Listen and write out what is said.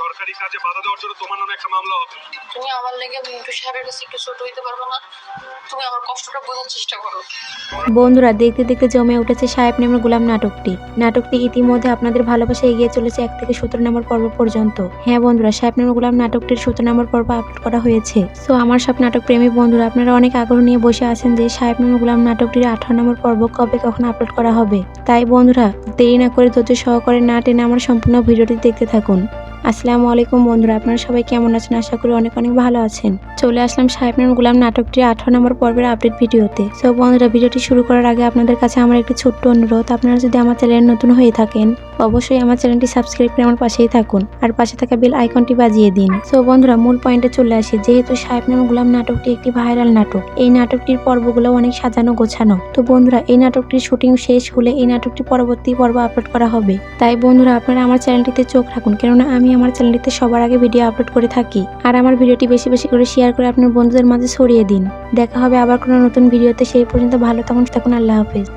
সরকারি কাজে বাধা দেওয়ার জন্য তোমার নামে একটা মামলা হবে। তুমি আমার লেগে মিন্টু সাহেবের কাছে একটু ছোট হইতে পারবে না। তুমি আমার কষ্টটা বোঝার চেষ্টা করো। বন্ধুরা দেখতে দেখতে জমে উঠেছে সাহেব নামের গোলাম নাটকটি। নাটকটি ইতিমধ্যে আপনাদের ভালোবাসা এগিয়ে চলেছে এক থেকে সতেরো নম্বর পর্ব পর্যন্ত। হ্যাঁ বন্ধুরা সাহেব নামের গোলাম নাটকটির সতেরো নম্বর পর্ব আপলোড করা হয়েছে। সো আমার সব নাটক প্রেমী বন্ধুরা আপনারা অনেক আগ্রহ নিয়ে বসে আছেন যে সাহেব নামের গোলাম নাটকটির আঠারো নম্বর পর্ব কবে কখন আপলোড করা হবে। তাই বন্ধুরা দেরি না করে ধৈর্য সহকারে না টেনে আমার সম্পূর্ণ ভিডিওটি দেখতে থাকুন। আসসালামু আলাইকুম বন্ধুরা, আপনারা সবাই কেমন আছেন? আশা করি অনেক অনেক ভালো আছেন। চলে আসলাম সাহেব নাম গুলাম নাটকটির আঠারো নম্বর পর্বের আপডেট ভিডিওতে। সো বন্ধুরা, ভিডিওটি শুরু করার আগে আপনাদের কাছে আমার একটি ছোট্ট অনুরোধ। আপনারা যদি আমার চ্যানেল নতুন হয়ে থাকেন অবশ্যই আমার চ্যানেলটি সাবস্ক্রাইব করে আমার পাশেই থাকুন। আর পাশে থাকা বেল আইকনটি বাজিয়ে দিন। সো বন্ধুরা, মূল পয়েন্টে চলে আসি। যেহেতু সাহেব নাম গুলাম নাটকটি একটি ভাইরাল নাটক, এই নাটকটির পর্বগুলো অনেক সাজানো গোছানো। তো, বন্ধুরা, এই নাটকটির শুটিং শেষ হলে এই নাটকটি পরবর্তী পর্ব আপলোড করা হবে। তাই, বন্ধুরা, আপনারা আমার চ্যানেলটিতে চোখ রাখুন, কেননা আমি আমার চ্যানেলটিতে সবার আগে ভিডিও আপলোড করে থাকি। আর আমার ভিডিওটি বেশি বেশি করে শেয়ার করে আপনার বন্ধুদের মাঝে ছড়িয়ে দিন। দেখা হবে আবার কোনো নতুন ভিডিওতে সেই পর্যন্ত ভালো থাকুন থাকুন, আল্লাহ হাফেজ।